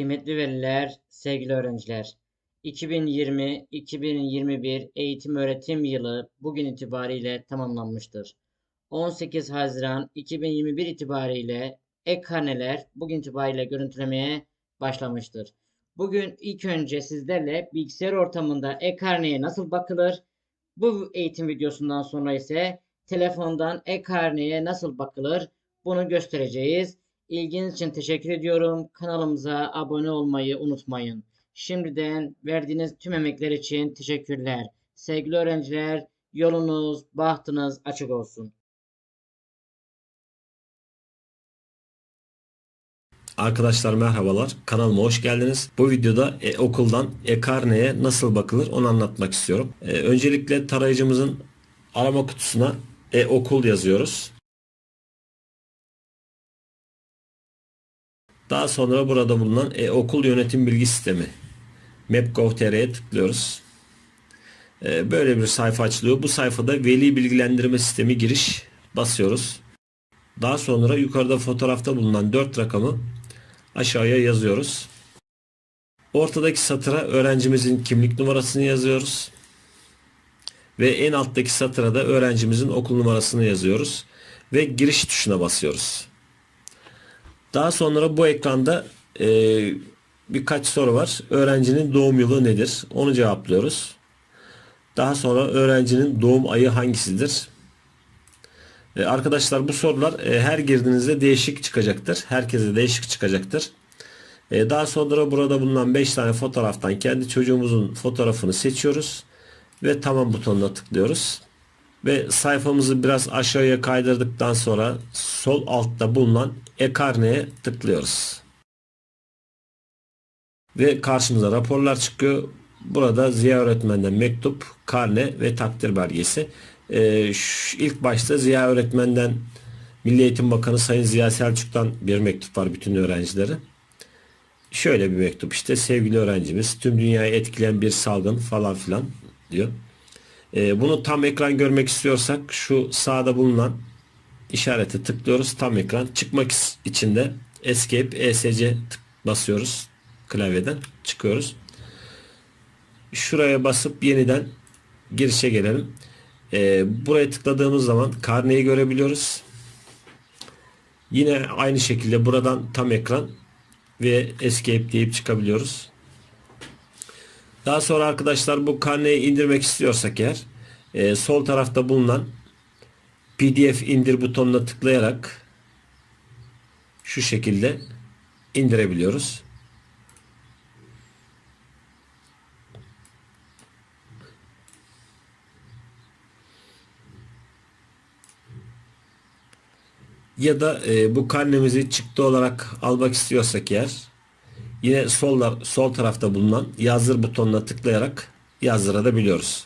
Kıymetli veliler, sevgili öğrenciler. 2020-2021 eğitim öğretim yılı bugün itibariyle tamamlanmıştır. 18 Haziran 2021 itibariyle e-karneler bugün itibariyle görüntülemeye başlamıştır. Bugün ilk önce sizlerle bilgisayar ortamında e-karneye nasıl bakılır? Bu eğitim videosundan sonra ise telefondan e-karneye nasıl bakılır? Bunu göstereceğiz. İlginiz için teşekkür ediyorum. Kanalımıza abone olmayı unutmayın. Şimdiden verdiğiniz tüm emekler için teşekkürler. Sevgili öğrenciler, yolunuz, bahtınız açık olsun. Arkadaşlar merhabalar. Kanalıma hoş geldiniz. Bu videoda e, okuldan e-karneye nasıl bakılır onu anlatmak istiyorum. E, öncelikle tarayıcımızın arama kutusuna e-okul yazıyoruz. Daha sonra burada bulunan e-okul yönetim bilgi sistemi map.gov.tr'ye tıklıyoruz. E, böyle bir sayfa açılıyor. Bu sayfada veli bilgilendirme sistemi giriş basıyoruz. Daha sonra yukarıda fotoğrafta bulunan 4 rakamı aşağıya yazıyoruz. Ortadaki satıra öğrencimizin kimlik numarasını yazıyoruz. Ve en alttaki satıra da öğrencimizin okul numarasını yazıyoruz. Ve giriş tuşuna basıyoruz. Daha sonra bu ekranda e, birkaç soru var. Öğrencinin doğum yılı nedir? Onu cevaplıyoruz. Daha sonra öğrencinin doğum ayı hangisidir? E, arkadaşlar bu sorular e, her girdiğinizde değişik çıkacaktır. Herkese değişik çıkacaktır. E, daha sonra burada bulunan 5 tane fotoğraftan kendi çocuğumuzun fotoğrafını seçiyoruz. Ve tamam butonuna tıklıyoruz. Ve sayfamızı biraz aşağıya kaydırdıktan sonra sol altta bulunan e-karneye tıklıyoruz. Ve karşımıza raporlar çıkıyor. Burada Ziya Öğretmen'den mektup, karne ve takdir belgesi. Ee, şu, ilk başta Ziya Öğretmen'den Milli Eğitim Bakanı Sayın Ziya Selçuk'tan bir mektup var bütün öğrencilere. Şöyle bir mektup işte sevgili öğrencimiz tüm dünyayı etkileyen bir salgın falan filan diyor. Ee, bunu tam ekran görmek istiyorsak şu sağda bulunan işarete tıklıyoruz. Tam ekran çıkmak için de Escape ESC basıyoruz klavyeden çıkıyoruz. Şuraya basıp yeniden girişe gelelim. Ee, buraya tıkladığımız zaman karneyi görebiliyoruz. Yine aynı şekilde buradan tam ekran ve escape deyip çıkabiliyoruz. Daha sonra arkadaşlar bu karneyi indirmek istiyorsak eğer e, sol tarafta bulunan PDF indir butonuna tıklayarak şu şekilde indirebiliyoruz. ya da e, bu karnemizi çıktı olarak almak istiyorsak eğer yine sol, sol tarafta bulunan yazdır butonuna tıklayarak yazdırabiliyoruz.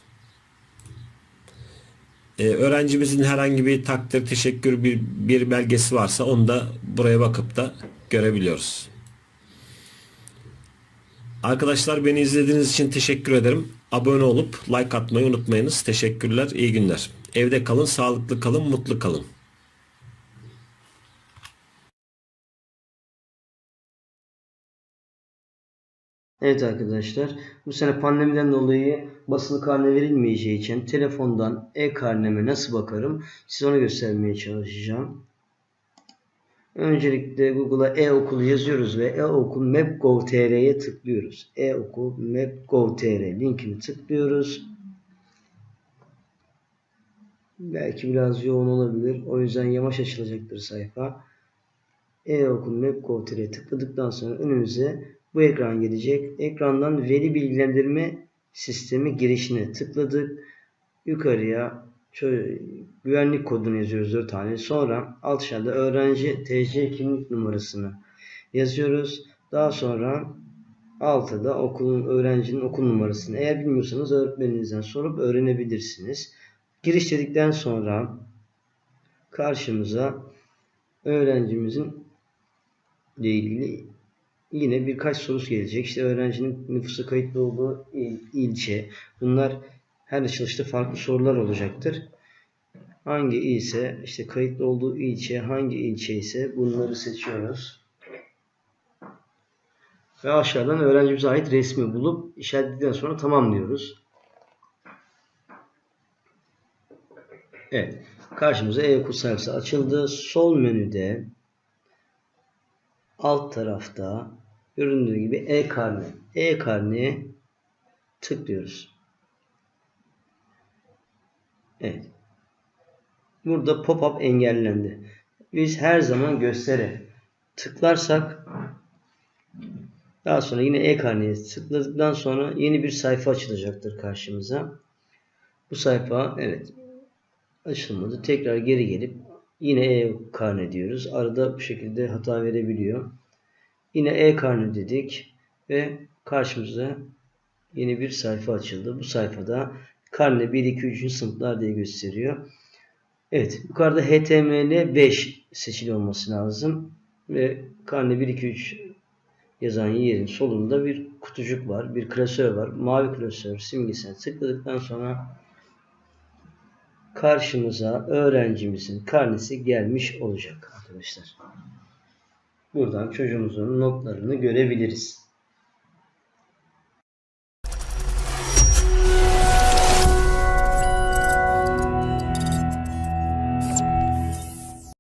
E, öğrencimizin herhangi bir takdir, teşekkür bir, bir belgesi varsa onu da buraya bakıp da görebiliyoruz. Arkadaşlar beni izlediğiniz için teşekkür ederim. Abone olup like atmayı unutmayınız. Teşekkürler, iyi günler. Evde kalın, sağlıklı kalın, mutlu kalın. Evet arkadaşlar, bu sene pandemiden dolayı basılı karne verilmeyeceği için telefondan e-karneme nasıl bakarım size onu göstermeye çalışacağım. Öncelikle Google'a e-okul yazıyoruz ve e-okul map.gov.tr'ye tıklıyoruz. E-okul map.gov.tr linkini tıklıyoruz. Belki biraz yoğun olabilir. O yüzden yavaş açılacaktır sayfa. E-okul map.gov.tr'ye tıkladıktan sonra önümüze bu ekran gelecek. Ekrandan veri bilgilendirme sistemi girişine tıkladık. Yukarıya güvenlik kodunu yazıyoruz 4 tane. Sonra alt aşağıda öğrenci TC kimlik numarasını yazıyoruz. Daha sonra altıda okulun öğrencinin okul numarasını. Eğer bilmiyorsanız öğretmeninizden sorup öğrenebilirsiniz. Giriş dedikten sonra karşımıza öğrencimizin ile ilgili yine birkaç soru gelecek. İşte öğrencinin nüfusa kayıtlı olduğu il, ilçe. Bunlar her açılışta farklı sorular olacaktır. Hangi il ise işte kayıtlı olduğu ilçe hangi ilçe ise bunları seçiyoruz. Ve aşağıdan öğrencimize ait resmi bulup işaretledikten sonra tamam diyoruz. Evet. Karşımıza e-okul sayfası açıldı. Sol menüde alt tarafta göründüğü gibi e-karne. E-karneye tıklıyoruz. Evet. Burada pop-up engellendi. Biz her zaman göstere tıklarsak daha sonra yine e-karneye tıkladıktan sonra yeni bir sayfa açılacaktır karşımıza. Bu sayfa evet açılmadı. Tekrar geri gelip yine e-karne diyoruz. Arada bu şekilde hata verebiliyor. Yine e-karne dedik ve karşımıza yeni bir sayfa açıldı. Bu sayfada karne 1, 2, 3. sınıflar diye gösteriyor. Evet, yukarıda HTML 5 seçili olması lazım. Ve karne 1, 2, 3 yazan yerin solunda bir kutucuk var. Bir klasör var. Mavi klasör simgesine tıkladıktan sonra karşımıza öğrencimizin karnesi gelmiş olacak arkadaşlar. Buradan çocuğumuzun notlarını görebiliriz.